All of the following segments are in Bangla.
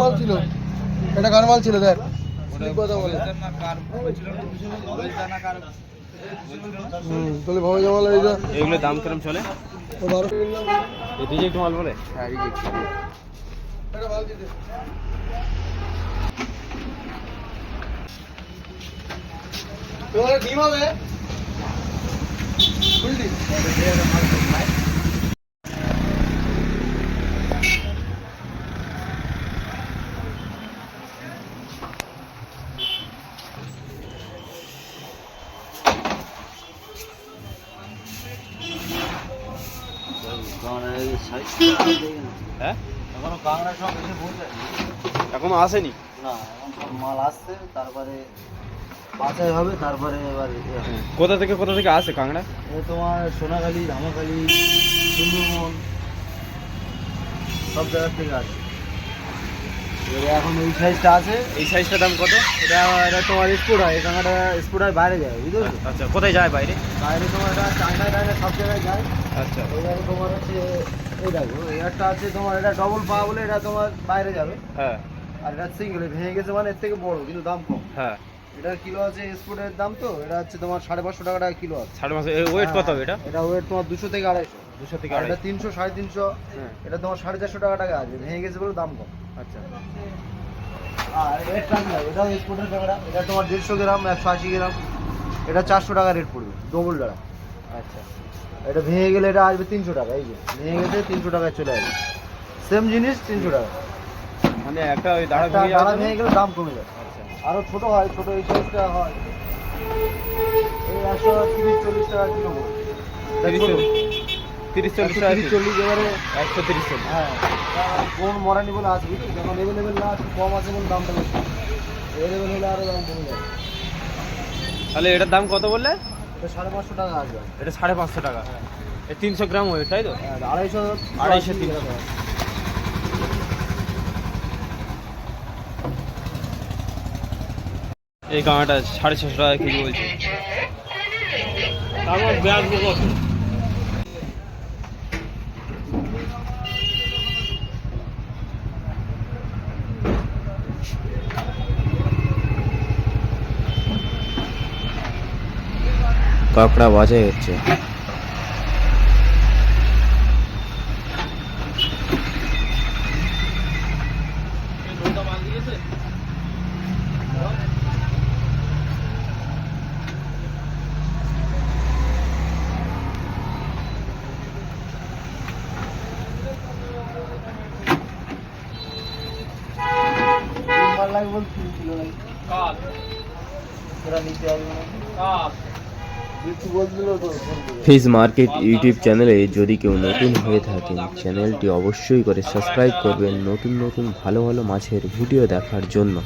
মাল ছিল। এটা কার মাল ছিল দেখ। কথা বলে হুম তাহলে ভবে জামাল এই এগুলো দাম কিরম চলে? ও বারো। এই রিজেক্ট মাল বলে? হ্যাঁ রিজেক্ট এটা মাল দিতে। তোমার ডিম হবে। ফুল ডিম হ্যাঁ এখনও কাঁকড়া সব এসে এখনও আসেনি? না এখন সব মাল আসছে তারপরে বাছাই হবে তারপরে এবার ইয়ে কোথা থেকে কোথা থেকে আসে কাংড়া এ তোমার সোনাখালি ধামাখালি সুন্দরবন সব জায়গার থেকে আসে। এখন এই সাইজটা আছে। এই সাইজটার দাম কত? এটা এটা তোমার স্পোর্ট হয় এই কাঁকড়াটা স্পোর্ট হয় বাইরে যায় বুঝতে আচ্ছা কোথায় যায় বাইরে? বাইরে তোমার এটা চায়নায় টায়না সব জায়গায় যায়। আচ্ছা। এবারে তোমার হচ্ছে এই দেখো একটা আছে তোমার এটা ডবল পা বলে এটা তোমার বাইরে যাবে। হ্যাঁ। আর এটা সিঙ্গেল ভেঙে গেছে মানে এর থেকে বড় কিন্তু দাম কম। হ্যাঁ। এটার কিলো আছে স্পোর্টের দাম তো এটা হচ্ছে তোমার সাড়ে পাঁচশো টাকা টাকা কিলো আছে। সাড়ে মাসে ওয়েট কত হবে এটা? এটা ওয়েট তোমার দুশো থেকে আড়াইশো। দুশো থেকে এটা তিনশো সাড়ে তিনশো হ্যাঁ। এটা তোমার সাড়ে চারশো টাকা টাকা আছে ভেঙে গেছে বলে দাম কম। আচ্ছা। আর এটাও ক্যামেরা এটা তোমার দেড়শো গ্রাম একশো আশি গ্রাম। এটা চারশো টাকা রেট পড়বে ডবল ডাড়া আচ্ছা। এটা ভেঙে গেলে এটা আসবে তিনশো টাকা এই যে। ভেঙে গেছে তিনশো টাকায় চলে আসবে। সেম জিনিস তিনশো টাকা। মানে একটা ওই দাঁড়া একটা ভেঙে গেলে দাম কমে যাবে আচ্ছা। আরও ছোট হয় ছোট এই সাইজটা হয়। এই একশো তিরিশ চল্লিশ টাকা কিলো। তিরিশ। চল্লিশ টাকা তিরিশ চল্লিশ এবারে একশো তিরিশ চল্লিশ। হ্যাঁ কোন মরানি বলে আছে বুঝলি যখন এভেলেবেল না আছে কম আছে বলে দামটা বেশি। এভেলেবেল হলে আরও দাম কমে যাবে তাহলে এটার দাম কত বললে? এটা সাড়ে পাঁচশো টাকা আসবে। এটা সাড়ে পাঁচশো টাকা। এই তিনশো গ্রাম ওয়েট তাই তো? আড়াইশো আড়াইশো, তিনশো। এই কামাটা সাড়ে ছশো টাকা কেজি বলছে। তারপর ব্যাগ কত কাঁকড়া বাজাই হচ্ছে তিনবার লাগবে বলে তিন কিলো লাগবে তোরা নিতে আসবে না বিট্টু ফিশ মার্কেট ইউটিউব চ্যানেলে যদি কেউ নতুন হয়ে থাকেন চ্যানেলটি অবশ্যই করে সাবস্ক্রাইব করবেন নতুন নতুন ভালো ভালো মাছের ভিডিও দেখার জন্য।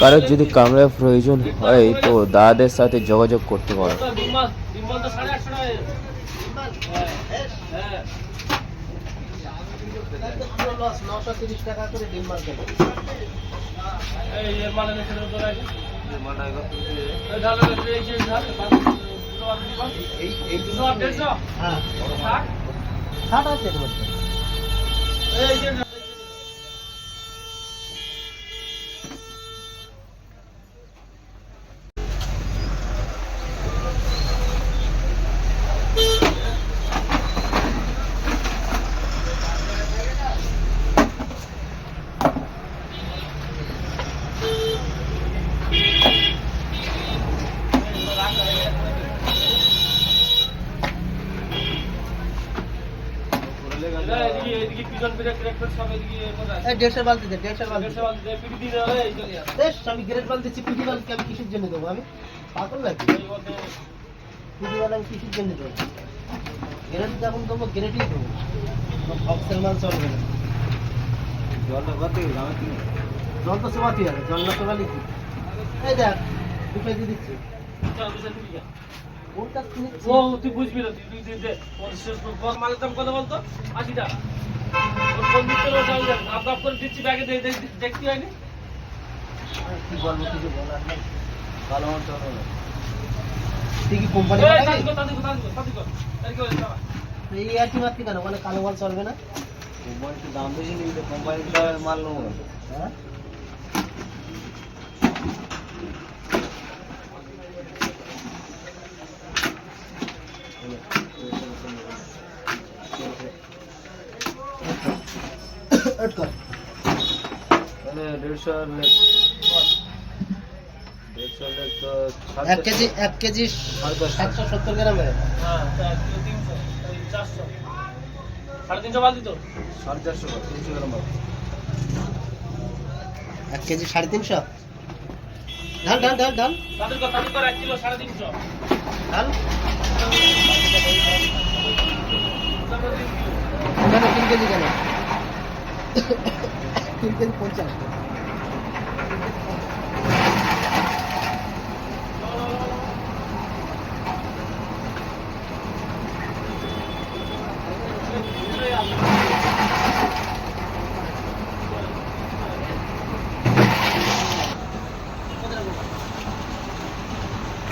কারোর যদি কামড়ার প্রয়োজন হয় তো দাদাদের সাথে যোগাযোগ করতে পারো। ষাট? আছে তোমার এদিকে পিছন এই দেড়শো বালতি দে দেড়শো বালতি দেশ আমি গ্রেট বালতি দিচ্ছি পিটি বালতি আমি কিসের জন্য দেবো? আমি পাগল নাকি? পিটি বালতি আমি কিসের জন্য দেবো? গ্রেট যখন দেবো গ্রেটই দেবো। অক্সেল মাল চলবে না। জল তো সেবা তুই জল না সেবা লিখি এই দেখ দুটো দিয়ে দিচ্ছি। ও তুই বুঝবি না তুই তুই পঞ্চাশ মালের দাম কত বলতো? আশি টাকা। ওর ফোন দিচ্ছে না ওটা আপ আপ করে দিচ্ছি ব্যাগে দেখতে হয়নি? আর কি বলব কিছু বলার নেই ভালো মাল চলবে না তুই কি কোম্পানি এই কেন? মানে কালো মাল চলবে না? কোম্পানিতে দাম বেশি নিবি কোম্পানিটা মাল নেব হ্যাঁ? কর। মানে সাড়ে এক কেজি এক কেজি সাড়ে সাতশো সত্তর গ্রামের হ্যাঁ চারশো। সাড়ে তিনশো বালতি তো? সাড়ে চারশো তিনশো গ্রাম এক কেজি সাড়ে তিনশো? ঢাল ঢাল ঢাল ঢাল কর এক কিলো সাড়ে তিনশো। ঢাল কেন তিন কেজি কেন? তিন পঞ্চাশ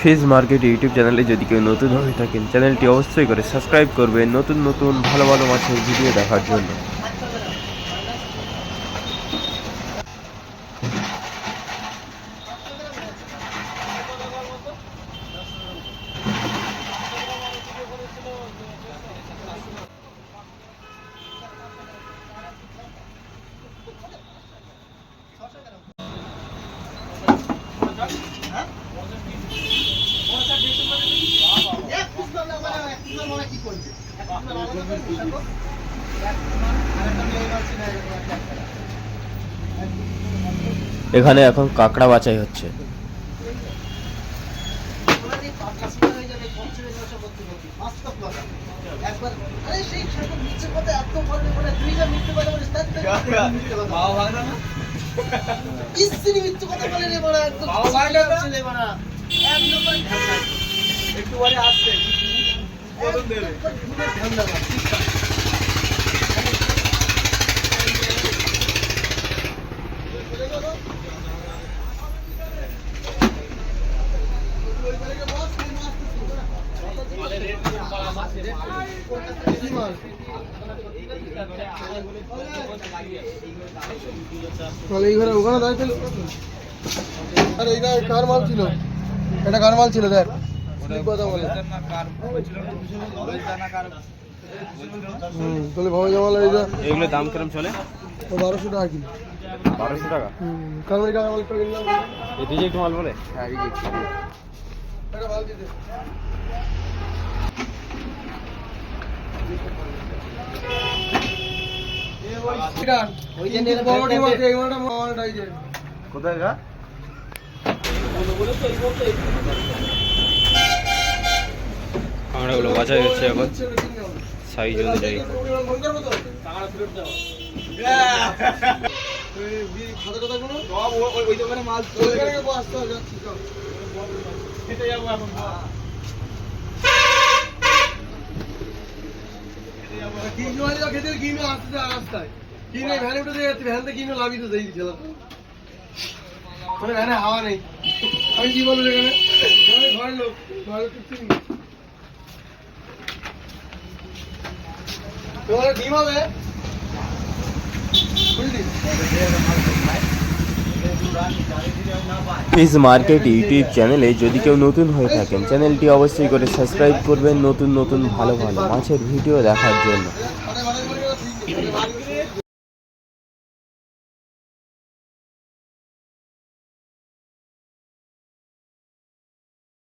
ফিজ মার্কেট ইউটিউব চ্যানেলে যদি কেউ নতুন হয়ে থাকেন চ্যানেলটি অবশ্যই করে সাবস্ক্রাইব করবেন নতুন নতুন, ভালো ভালো মাছের ভিডিও দেখার জন্য এখানে এখন কাঁকড়া বাছাই হচ্ছে একবার আরে সেই ছোট মিথ্যে কথা এত বলবে মানে তুই যা মিথ্যে কথা বলিস তার থেকে মিথ্যে কথা বলে। ইস্তিরি মিথ্যে কথা বলে রে বড়া একদম ছেলে এখন কাঁকড়া নম্বর হচ্ছে। একটু পরে আসছে। তাহলে এই ঘরে ওখানে দাঁড়িয়ে আরে এইটা কার মাল ছিল? এটা কার মাল ছিল দেখ। তাহলে ভাবে জামাল এইটা এগুলোর দাম কিরম চলে? বারোশো টাকা কিলো। বারোশো টাকা? মাল এই মাল বলে? হ্যাঁ এই দেখছি এটা মাল দিতে ওই যে তিন নেড়ে বড় ডিম ফেলতে আছে, এই মালটা মালটা এই যে। কোথায় গা কাঁকড়াগুলো বাছাই হচ্ছে এখন। সাইজ অনুযায়ী হাওয়া নেই আমি কি বলব এখানে? ঘরের লোক ঘরের লোক বুঝলি মার্কেট ইউটিউব চ্যানেলে যদি কেউ নতুন হয়ে থাকেন চ্যানেলটি অবশ্যই করে সাবস্ক্রাইব করবেন নতুন নতুন ভালো ভালো মাছের ভিডিও দেখার জন্য।